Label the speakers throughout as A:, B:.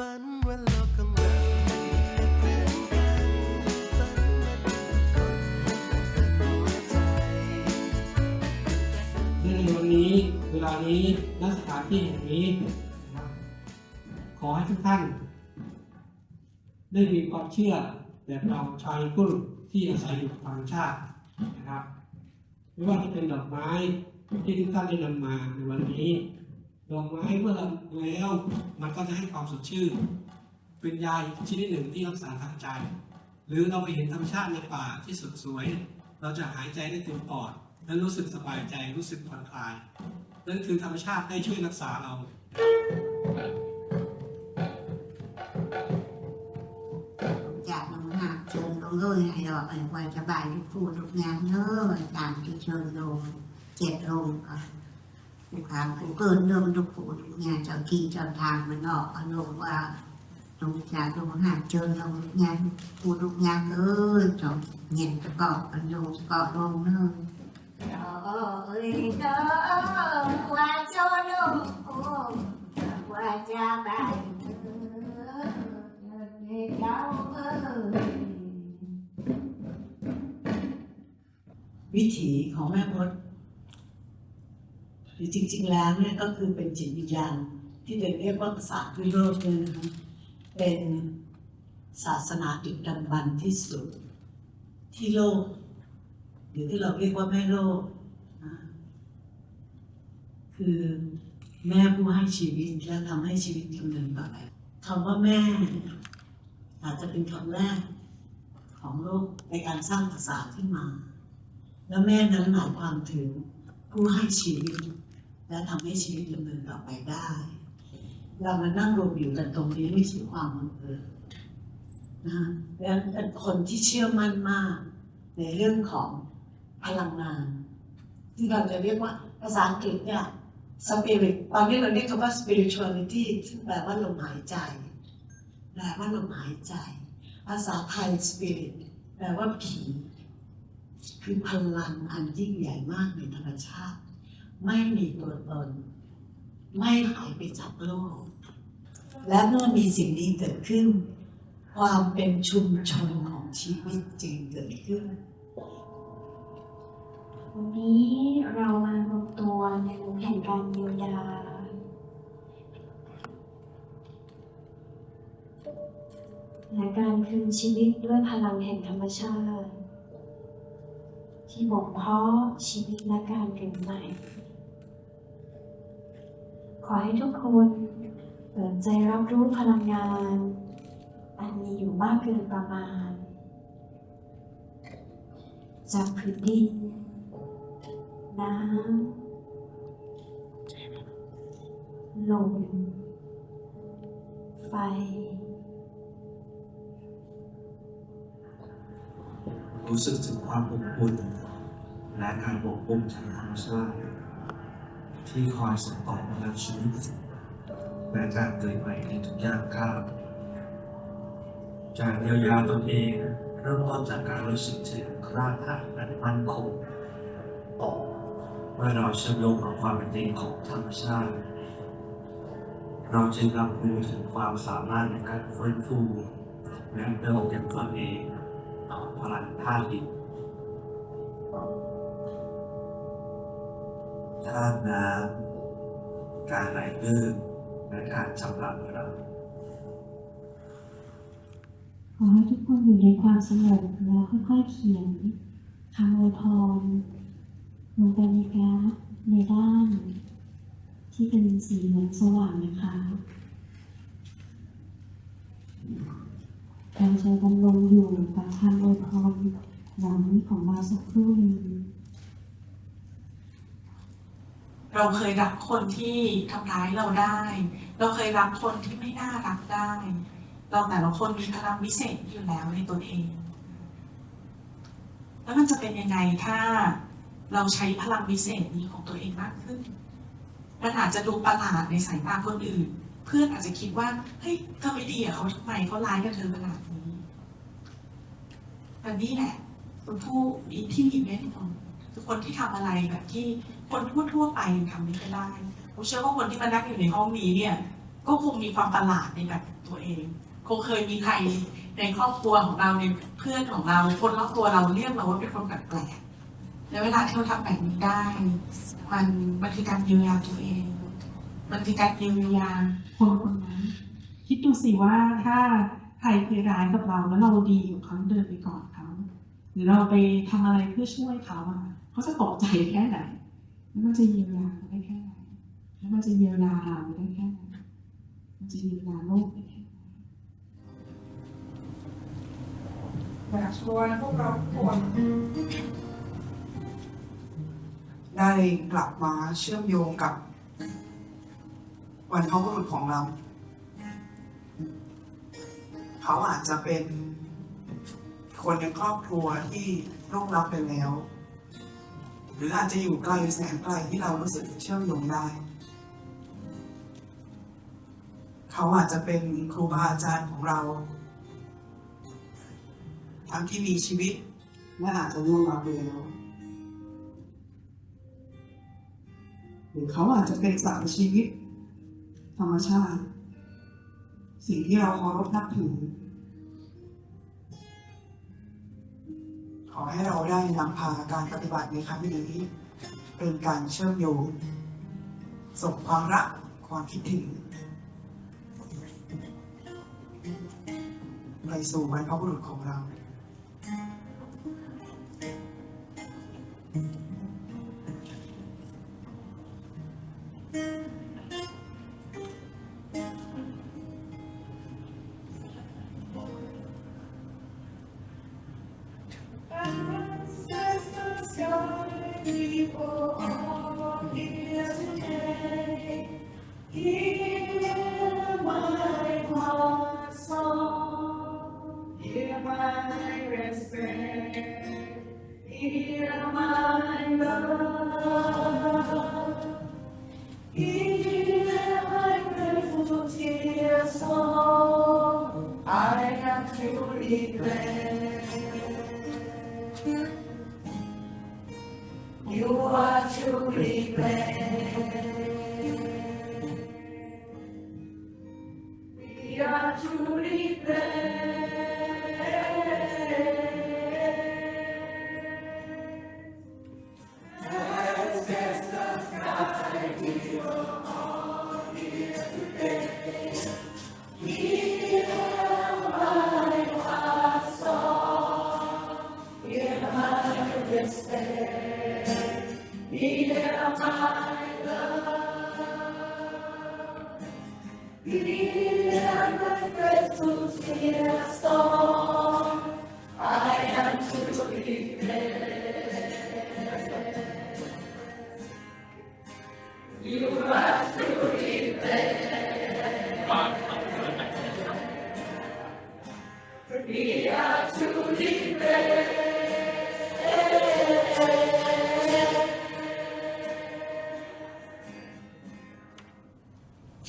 A: ฝันว่าโลกของเราเป็นเพื่อนกันฝันว่าทุกคนเป็นหัวใจ
B: ในวันนี้เวลานี้ณสถานที่แห่งนี้นะครับขอให้ทุกท่าน ได้มีความเชื่อแบบเราชายกุ้นที่อาศัยอยู่กับธรรมชาตินะครับ ไม่ว่าจะเป็นดอกไม้ที่ทุกท่านได้นำมาในวันนี้ ดอกไม้เมื่อแล้วมันก็จะให้ความสดชื่นเป็นยาชนิดหนึ่งที่รักษาทางใจ หรือเราไปเห็นธรรมชาติในป่าที่สดสวย เราจะหายใจได้เต็มปอด และรู้สึกสบายใจรู้สึกผ่อนคลาย นั่นคือธรรมชาติได้ช่วยรักษาเรา
C: จากน้ำหนักเชิญลงเลยให้เราไอ้วันสบายที่พูดทุกงานเนอะตามที่เชิญลงเจ็ดลงก็ ทุกครั้งกูเกินเรื่องทุกผู้ทุกงานเจ้าที่เจ้าทางมันออกอารมณ์ว่าลงจากลงหาเชิญลงงานพูดทุกงานเออจบเงียนจะเกาะกันลงเกาะลงเนอะเอ้ยเด้อว่าเจ้าลงโอ้ว่าจะไปเออเจ้าเอ้ย
D: วิถีของแม่มด หรือจริง ๆ แล้วเนี่ยก็คือเป็นจิตวิญญาณที่เรียกว่าศาสตร์วิโรจน์เนี่ยนะคะเป็นศาสนาดึกดำบรรที่สุดที่โลก หรือที่เราเรียกว่าแม่โลก คือแม่ผู้ให้ชีวิตและทำให้ชีวิตดำเนินต่อไปคำว่าแม่ อาจจะเป็นคำแรกของโลกในการสร้างภาษาขึ้นมา แล้วแม่นั้นหมายความถึงผู้ให้ชีวิต และทำให้ชีวิตดำเนินต่อไปได้ เรามานั่งรวมอยู่กันตรงนี้ไม่ใช่ความบังเอิญนะดังนั้นคนที่เชื่อมั่นมาก ในเรื่องของพลังงาน ที่เราจะเรียกว่าภาษาอังกฤษเนี่ย spirit ตอนนี้เราเรียกคำว่า spirituality ซึ่งแปลว่าลมหายใจ แปลว่าลมหายใจ ภาษาไทย spirit แปลว่าผี คือพลังอันยิ่งใหญ่มากในธรรมชาติ ไม่มีตัวตน ไม่หายไปจากโลก และเมื่อมีสิ่งนี้เกิดขึ้น ความเป็นชุมชนของชีวิตจึงเกิดขึ้น
E: วันนี้เรามารวมตัวในหลุมแห่งการเยียวยาและการคืนชีวิตด้วยพลังแห่งธรรมชาติ ที่บ่มเพาะชีวิตและการเกิดใหม่ อให้ทุกคนเปิดใจรับรู้พลังงาน อันมีอยู่มากเกินประมาณ จากพื้นดินน้ำลมไฟ
F: รู้สึกถึงความอบอุ่นและการปกป้องจากธรรมชาติ ที่คอยส่งต่อพลังชีวิตและการเกิดใหม่ในทุกย่างก้าวจากเยียวยาตนเองเริ่มต้นจากการรู้สึกถึงรากฐานและมั่นคงต่อเมื่อเราเชื่อมโยงกับความเป็นจริงของธรรมชาติ เราจึงรับรู้ถึงความสามารถในการฟื้นฟูและเติมเต็มตนเองต่อพลังธาตุดิน ธาตุน้ำการไหลลื่นและการชำระเรา
E: ขอให้ทุกคนอยู่ในความสงบแล้วค่อยๆเขียนคำอวยพรลงไปในกราฟในด้าน ที่เป็นสีเหลืองสว่างนะคะเราจะดำรงอยู่กับคำอวยพรหลังของเราสักครู่หนึ่ง
G: เราเคยรักคนที่ทำร้ายเราได้ เราเคยรักคนที่ไม่น่ารักได้ เราแต่ละคนมีพลังวิเศษอยู่แล้วในตัวเอง แล้วมันจะเป็นยังไงถ้าเราใช้พลังวิเศษนี้ของตัวเองมากขึ้นมันอาจจะดูประหลาดในสายตาคนอื่น เพื่อนอาจจะคิดว่า เฮ้ยเธอไม่ดีอะเขาทำไมเขาร้ายกับเธอขนาดนี้แต่นี่แหละคนผู้มีที่มีเมตตาคือคนที่ทำอะไรแบบที่ คนทั่วๆไปทำไม่ได้ผมเชื่อว่าคนที่มานั่งอยู่ในห้องนี้เนี่ย
H: ก็คงมีความประหลาดในแบบตัวเอง คงเคยมีใครในครอบครัวของเราในเพื่อนของเรา คนรอบตัวเราเรียกเราว่าเป็นคนแปลกๆแล้วเวลาที่เราทำแบบนี้ได้ มันมันคือการเยียวยาตัวเอง มันคือการเยียวยา
G: คนคนนั้น คิดดูสิว่าถ้าใครเคยร้ายกับเราแล้วเราดีอยู่เขาเดินไปก่อนเขาหรือเราไปทำอะไรเพื่อช่วยเขาอะเขาจะตกใจแค่ไหน มันจะเยียวยาได้แค่ไหนแล้วมันจะเยียวยาเราได้แค่ไหนมันจะเยียวยาโลกได้แค่ไหน
I: อยากชวนพวกเราทุกคนได้กลับมาเชื่อมโยงกับ วันพ่อบุรุษของเรา เขาอาจจะเป็นคนในครอบครัวที่ร่วงรับไปแล้ว หรืออาจจะอยู่ไกลแสนไกลที่เรารู้สึกเชื่อมโยงได้ เขาอาจจะเป็นครูบาอาจารย์ของเรา ทั้งที่มีชีวิตและอาจจะล่วงลับไปแล้วหรือเขาอาจจะเป็นสารชีวิต ธรรมชาติ สิ่งที่เราเคารพนับถือ ขอให้เราได้นำพาการปฏิบัติในครั้งนี้ เป็นการเชื่อมโยงส่งความรักความคิดถึงไปสู่บรรพบุรุษของเรา be. You are truly glad. Believe the presence in a song. I am to be blessed. You have to be blessed. We are to be blessed.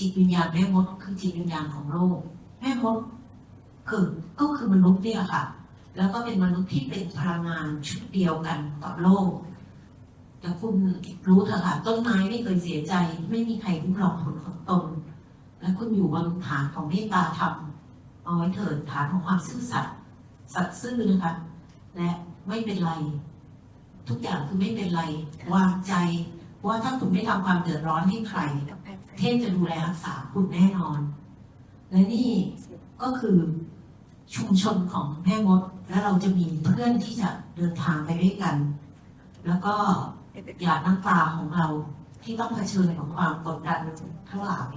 J: จิตวิญญาณแม่มดคือจิตวิญญาณของโลก แม่มดคือก็คือมนุษย์เนี่ยค่ะ แล้วก็เป็นมนุษย์ที่เป็นพลังงานชุดเดียวกันกับโลกแต่คุณรู้เถอะค่ะต้นไม้ไม่เคยเสียใจ ไม่มีใครรู้หลอกผลของตน และคุณอยู่บนฐานของเมตตาธรรมเอาไว้เถิดฐานของความซื่อสัตย์สัตย์ซื่อนะคะและไม่เป็นไร ทุกอย่างคือไม่เป็นไร วางใจว่าถ้าคุณไม่ทำความเดือดร้อนให้ใคร เทพจะดูแลรักษาคุณแน่นอน และนี่ก็คือชุมชนของแม่มด และเราจะมีเพื่อนที่จะเดินทางไปด้วยกัน แล้วก็หยาดน้ำตาของเราที่ต้องเผชิญกับความกดดันทั้งหลาย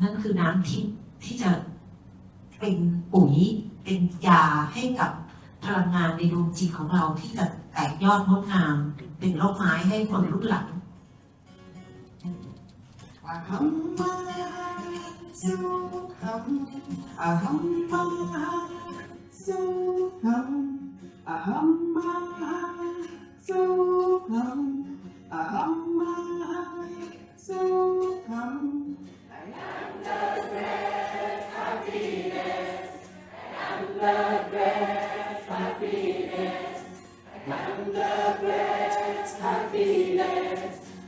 J: นั่นคือน้ำทิพย์ที่จะเป็นปุ๋ยเป็นยาให้กับพลังงานในดวงจิตของเราที่จะแตกยอดงดงาม เป็นร่มไม้ให้คนรุ่นหลัง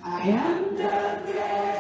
I: I am the great